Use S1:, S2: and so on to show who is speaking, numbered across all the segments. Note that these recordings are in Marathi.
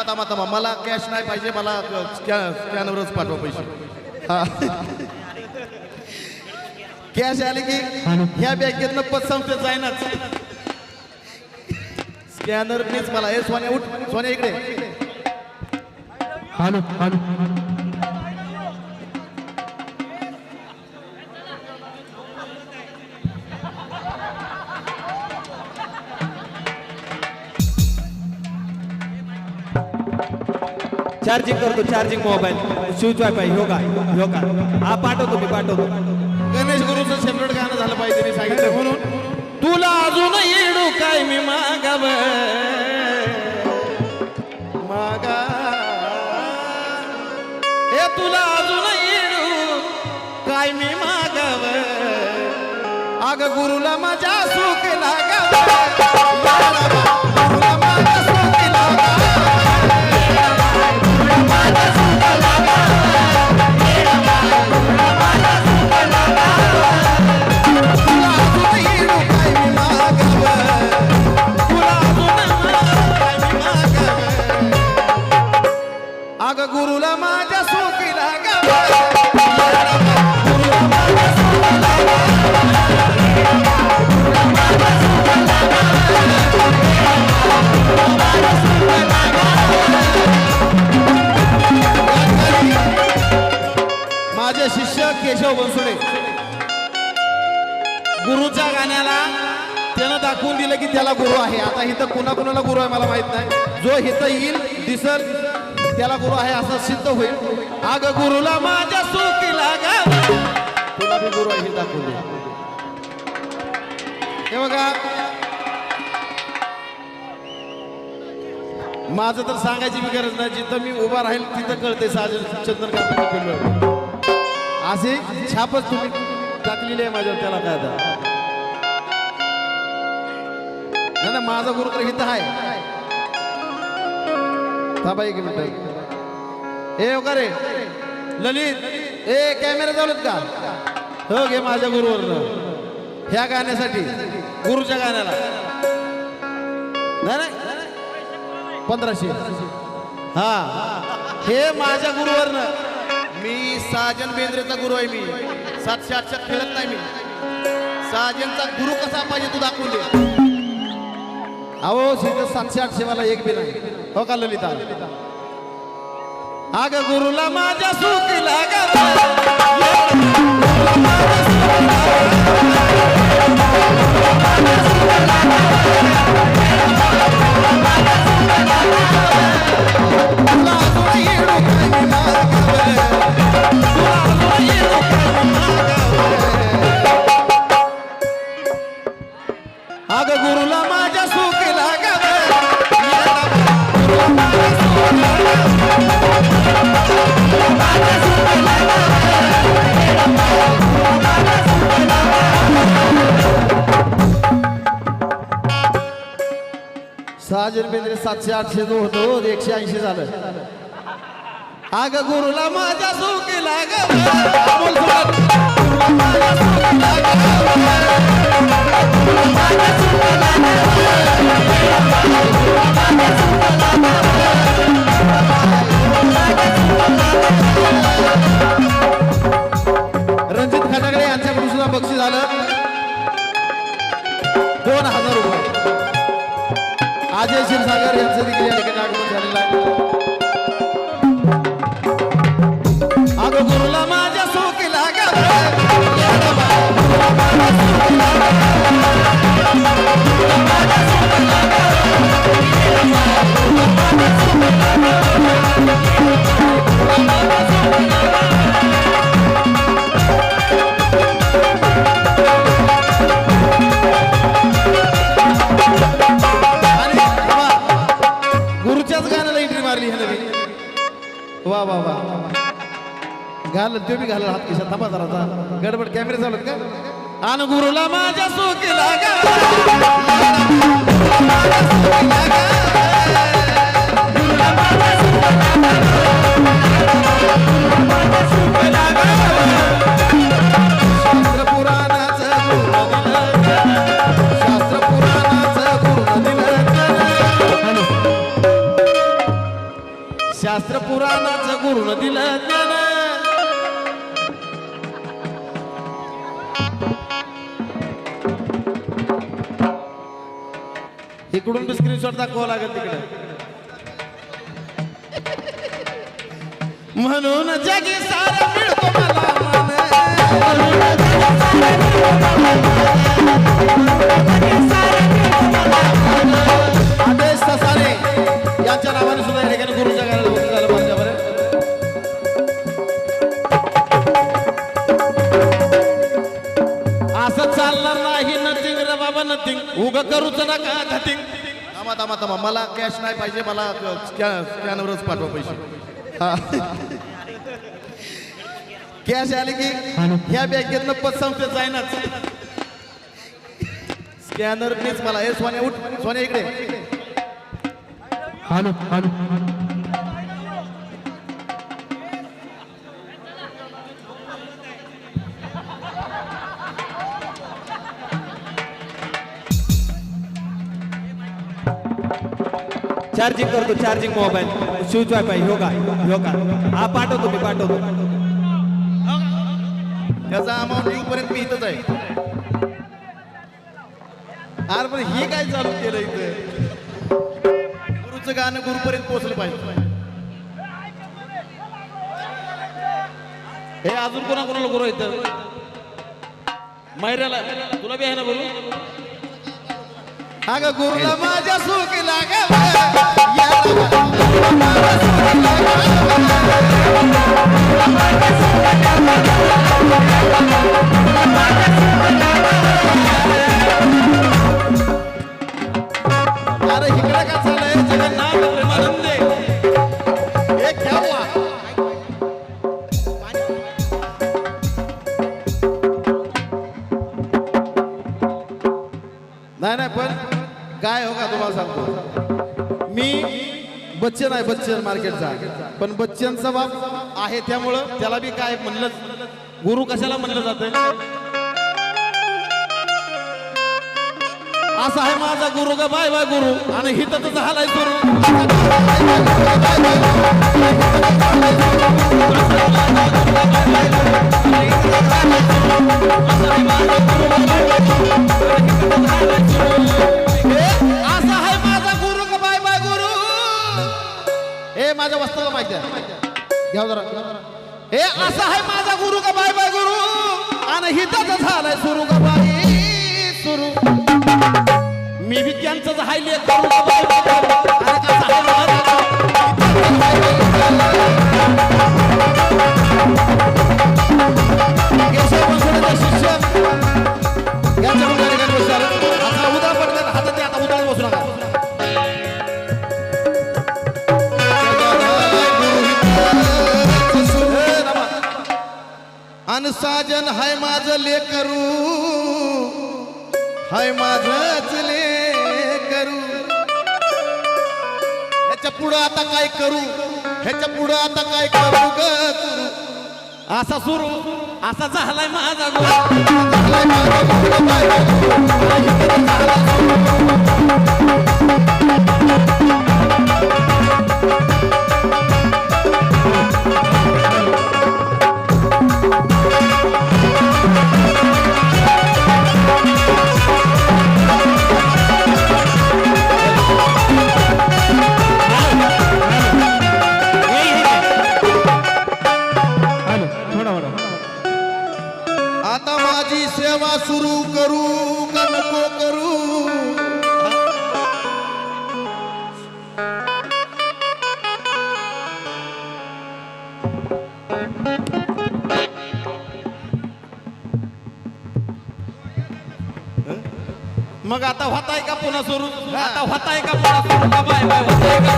S1: थांबा थांबा थांबा मला कॅश नाही पाहिजे मला स्कॅ स्कॅनरच पाठवा पैसे. कॅश आले की ह्या बँकेतनं पत संस्थेत स्कॅनर प्लीज मला. हे सोन्या उठ. सोन्या इकडे.
S2: हॅलो हॅलो
S3: चार्जिंग करतो चार्जिंग मोबाईल स्विच वायफाय ह्यो का हा पाठवतो मी पाठवतो.
S1: गणेश गुरुचं सेपरेट गाणं झालं पाहिजे मी सांगितलं. म्हणून. तुला अजून येडू काय मी मागाव? मागा. हे तुला अजून येडू काय मी मागाव? अग गुरुला माझ्या त्याला गुरु आहे. आता इथं कुणा कुणाला गुरु आहे मला माहीत नाही. जो इथं येईल दिसल त्याला गुरु आहे असं सिद्ध होईल. अग गुरुला माझ्या सुखी लागा. तुला बी गुरु आहे हे हे बघा. माझं तर सांगायची मी गरज नाही. जिथं मी उभा राहील तिथं कळते साजन चंद्रकांत असे छापच तुम्ही टाकलेली आहे माझ्यावर त्याला काय आता. नाही ना माझा गुरु तर हित आहे. थांबा एक मिनिट. ए का रे ललित ए कॅमेरा चालूत का? हो घे माझ्या गुरुवर ह्या गाण्यासाठी गुरुच्या गाण्याला. नाही नाही. पंधराशे. हा. हे माझ्या गुरुवरनं. मी साजन बेंद्रेचा गुरु आहे मी. सातशे आठशे खेळत नाही मी. साजनचा गुरु कसा पाहिजे तू दाखवून दे. अहो सिद्ध सातशे आठशे मला एक बी नाही. हो का ललिता? अग गुरुला माझ्या सुखी लागा राजन बेंद्रे सातशे आठशे जो होतो एकशे ऐंशी झालं. अग गुरुला माझ्या सुखी लागावं गडबड कॅमेरे चालत का? आणि गुरुला माझ्या सोकी शास्त्र पुराणाचं दिलं. शास्त्र गुरु शास्त्र पुराणाचं गुरुनं दिलं ज्ञान इकडून बी स्क्रीनशॉट दाखवावं लागेल तिकडे म्हणून जगी सारा मिळतो मला मान. आदेश ससारे यांच्या नावाने सुद्धा या ठिकाणी गुरु जगायला झालं उग करूच नका धटिंग
S4: थांबा थांबा थांबा. मला कॅश नाही पाहिजे मला स्कॅ स्कॅनवरच पाठवा पैसे.
S1: कॅश आले की ह्या बँकेतनं पतसंस्थेत जाईनच.
S4: स्कॅनर प्लीज मला. हे सोन्या उठ. सोन्या इकडे.
S2: Hello hello.
S3: चार्जिंग करतो चार्जिंग मोबाईल स्विच वायफाय हो योगा हो का? हा पाठवतो मी पाठवतो.
S4: त्याचा अमाऊंट येऊपर्यंत मी इथंच आहे.
S1: अरे पण हे काय चालू केलं इथं?
S4: गुरुचं गाणं गुरुपर्यंत पोहोचलं पाहिजे.
S1: हे अजून कोणा कोणाला गुरु येतं मैऱ्याला तुला बी आहे ना गुरु? अगं गुरुला माझ्या सुख अरे इकडे का आहे बच्चन मार्केटचा पण बच्चनचा बाप आहे त्यामुळं त्याला बी काय म्हणलं गुरु कशाला म्हणलं जातं असा आहे माझा गुरु ग बाय बाय गुरु. आणि हित झालाय गुरु हे हे माहिती आहे. घ्या जरा. हे असा आहे माझा गुरु का बाय बाय गुरु? आणि हिताच झालाय सुरू का बाई? सुरू. मी बी त्यांचं हायले करू ग बाय बाय
S4: साजन हाय माझं लेकरू. हाय माझंच लेकरू. ह्याच्या पुढं आता काय करू? ह्याच्या पुढं आता काय करू ग करू
S1: असा सुरू असा झालाय माझा गुरु मग आता होताय का पुन्हा सुरू? आता होताय का पुन्हा सुरू? का बाय बाय होताय का.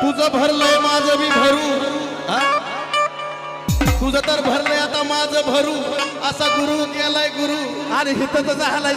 S4: तुझं भरलंय माझं बी भरू? तुझं तर भरलंय आता माझं भरू. असा गुरु केलाय गुरु.
S1: आणि हिथं तर झालाय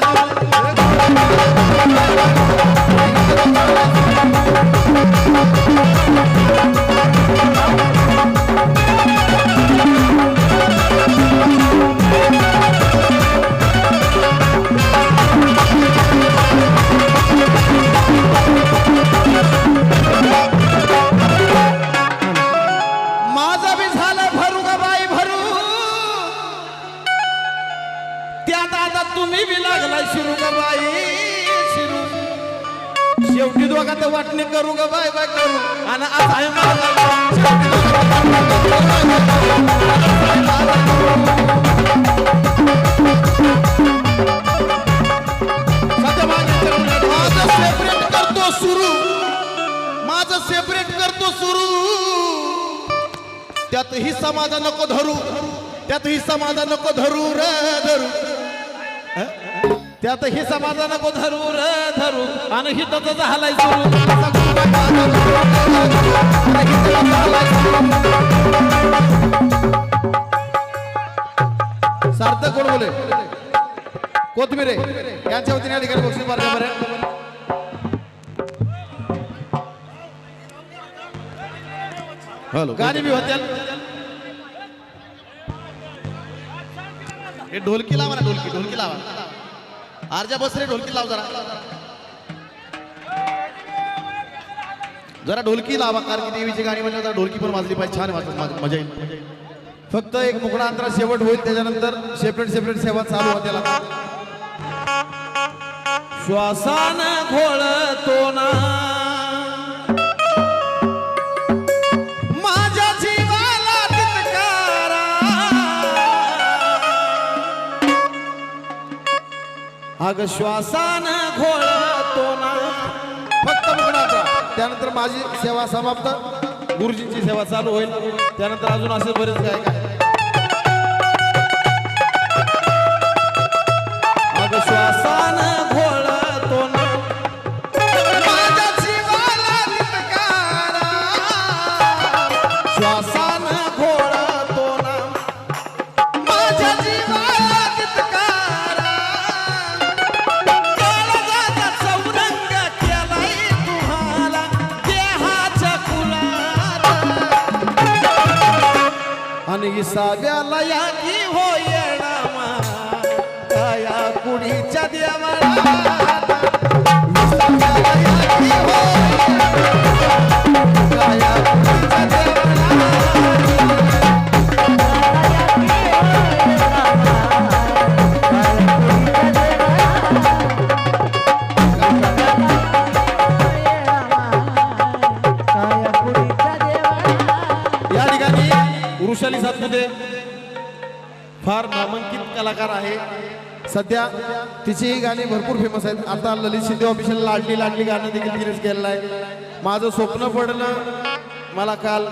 S1: त्यात आता तुम्ही बी लागलाय शिरू का बाई शिरू. शेवटी दोघा तर वाटणी करू का बाय बाय करू. आणि आज आहे माझं
S4: सेपरेट करतो सुरू. माझं सेपरेट करतो सुरू. त्यात हिस्सा माझा नको धरू. त्यात हिस्सा माझा नको धरू र धरू.
S1: त्यात ही समाधान नको धरू र धरू. आणि हिताचं झालाय सुरू. सार्थक कोण बोले? कोथमिरे. यांच्या वतीने या ठिकाणी बक्षीस मार्ग बरं.
S4: हॅलो.
S1: गाणी बी होत्या
S4: हे ढोलकी लावा ना ढोलकी ढोलकी लावा. आरजा बस रे ढोलकी लाव जरा. जरा ढोलकी लावा कारण की देवीची गाणी म्हणजे जरा ढोलकी पण वाजली पाहिजे छान वाजत मजा येईल.
S1: फक्त एक मुकडा अंतरा शेवट होईल त्याच्यानंतर सेपरेट सेपरेट सेवा चालू होते श्वासान घोळतो ना. अग श्वासान घोळतो ना. फक्त मुकडा त्यानंतर माझी सेवा समाप्त. गुरुजींची सेवा चालू होईल. त्यानंतर अजून असे बरेच काय काय आणि इसाव्याला हो येणामा. काया कुडीच्या देवाला. सध्या तिची गाणी भरपूर फेमस आहेत. आता ललित शिंदे ऑफिशियल लाडली लाडली गाणं देखील तिनेच केलेलं आहे. माझं स्वप्न पडलं मला काल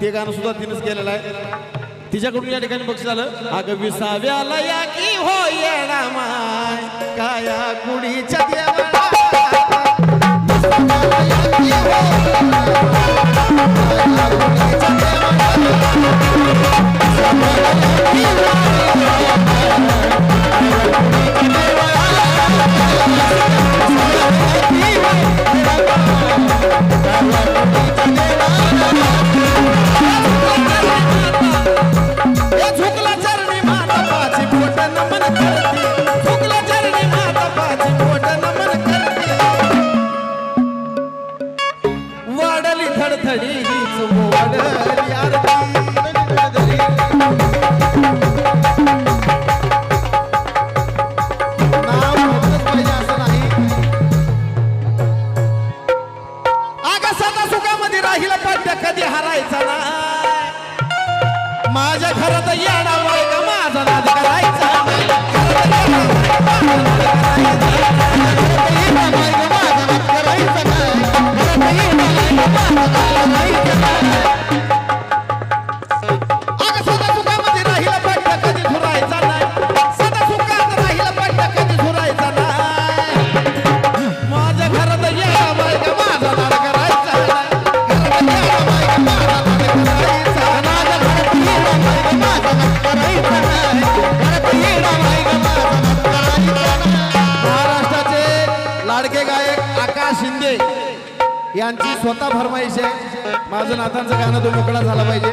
S1: ते गाणं सुद्धा तिनेच केलेलं आहे. तिच्याकडून या ठिकाणी बक्षीस झालं अगं विसाव्याला या की हो येणा माय काया कुडीच्या देवाला Que स्वतः फरमाईश आहे माझं नातांचं गाणं तो मोकळा झाला पाहिजे.